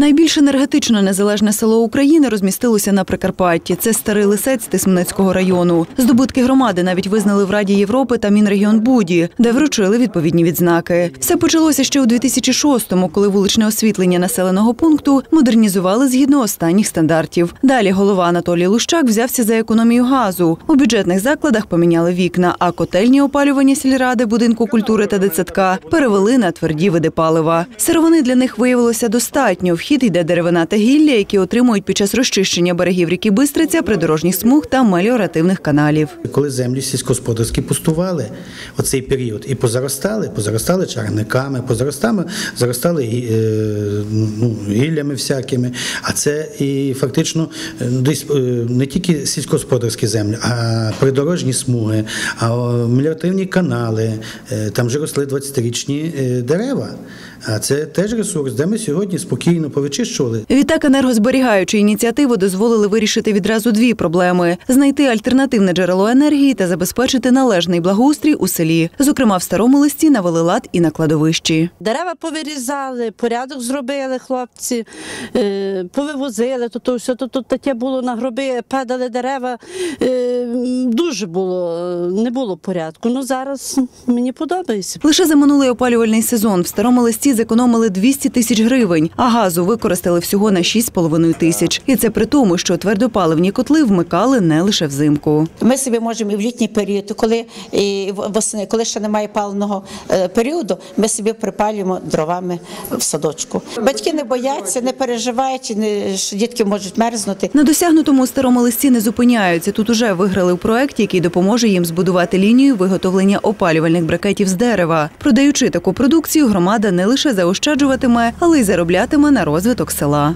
Найбільш енергетично незалежне село України розмістилося на Прикарпатті. Це старий лисець Тисменецького району. Здобутки громади навіть визнали в Раді Європи та Мінрегіонбуді, де вручили відповідні відзнаки. Все почалося ще у 2006-му, коли вуличне освітлення населеного пункту модернізували згідно останніх стандартів. Далі голова Анатолій Лущак взявся за економію газу. У бюджетних закладах поміняли вікна, а котельні опалювання сільради, будинку культури та дитсадка перевели на тверді види палива. Сировини для них виявилося достатньо. Вхід йде деревина та гілля, які отримують під час розчищення берегів ріки Бистриця, придорожніх смуг та меліоративних каналів. Коли землі сільськогосподарські пустували оцей період і позаростали, позаростали чарниками, позаростали, заростали е, ну, гіллями всякими. А це і фактично е, десь е, не тільки сільськогосподарські землі, а придорожні смуги, а меліоративні канали. Там вже росли 20-річні е, дерева. А це теж ресурс, де ми сьогодні спокійно повичищували. Відтак енергозберігаючі ініціативи дозволили вирішити відразу дві проблеми: знайти альтернативне джерело енергії та забезпечити належний благоустрій у селі. Зокрема, в старому листі навели лад і на кладовищі. Дерева повирізали, порядок зробили хлопці, е, повивозили, то, то все, то, то таке було на гроби, падали дерева. Дуже було, е, не було порядку. Ну зараз мені подобається. Лише за минулий опалювальний сезон в старому листі зекономили 200 тисяч гривень, а газу використали всього на 6,5 тисяч. І це при тому, що твердопаливні котли вмикали не лише взимку. Ми собі можемо і в літній період, коли і восени, коли ще немає паливного е, періоду, ми собі припалюємо дровами в садочку. Батьки не бояться, не переживають, не- що дітки можуть мерзнути. На досягнутому старому листі не зупиняються. Тут уже виграли в проєкті, який допоможе їм збудувати лінію виготовлення опалювальних брикетів з дерева. Продаючи таку продукцію, громада не лише заощаджуватиме, але й зароблятиме на розвиток села.